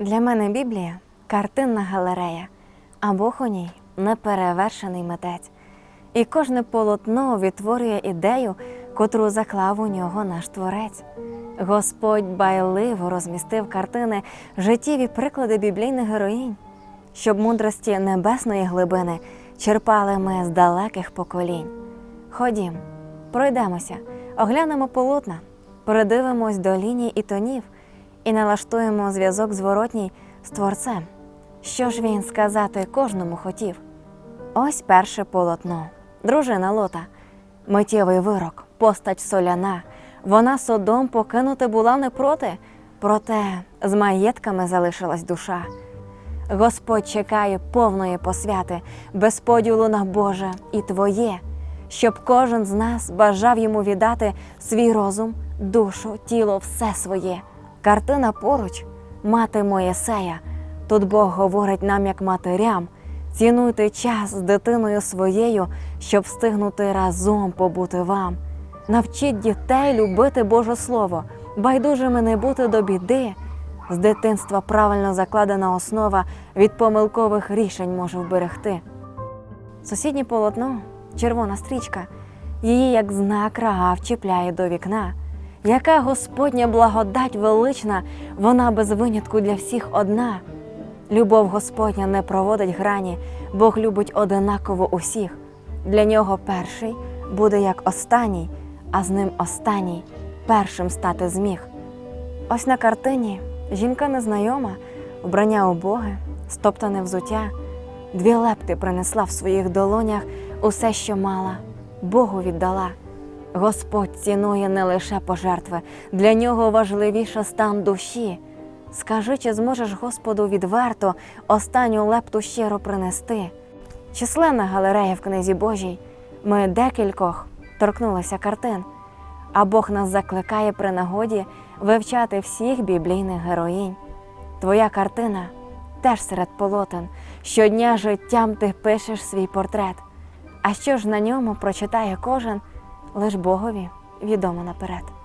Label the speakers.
Speaker 1: Для мене Біблія картинна галерея, а Бог у ній неперевершений митець. І кожне полотно відтворює ідею, котру заклав у нього наш творець. Господь байливо розмістив картини життєві приклади біблійних героїнь, щоб мудрості небесної глибини черпали ми з далеких поколінь. Ходім, пройдемося, оглянемо полотна, передивимось до ліній і тонів і налаштуємо зв'язок зворотній з творцем. Що ж він сказати кожному хотів? Ось перше полотно. Дружина Лота. Миттєвий вирок, постать соляна. Вона содом покинути була не проти, проте з маєтками залишилась душа. Господь чекає повної посвяти, без поділу на Боже і Твоє, щоб кожен з нас бажав йому віддати свій розум, душу, тіло, все своє. Картина поруч, мати Моєсея. Тут Бог говорить нам, як матерям, цінуйте час з дитиною своєю, щоб встигнути разом побути вам. Навчіть дітей любити Боже Слово, байдужими не бути до біди. З дитинства правильно закладена основа від помилкових рішень може вберегти. Сусіднє полотно, червона стрічка, її як знак рага вчіпляє до вікна. Яка Господня благодать велична, вона без винятку для всіх одна. Любов Господня не проводить грані, Бог любить одинаково усіх. Для нього перший буде як останній, а з ним останній першим стати зміг. Ось на картині жінка незнайома, вбрання убоге, стоптане взуття, дві лепти принесла в своїх долонях усе, що мала, Богу віддала. Господь цінує не лише пожертви, для нього важливіше стан душі. Скажи, чи зможеш Господу відверто останню лепту щиро принести? Численна галерея в книзі Божій. Ми декількох торкнулися картин, а Бог нас закликає при нагоді вивчати всіх біблійних героїнь. Твоя картина теж серед полотен. Щодня життям ти пишеш свій портрет. А що ж на ньому прочитає кожен, лиш Богові відомо наперед.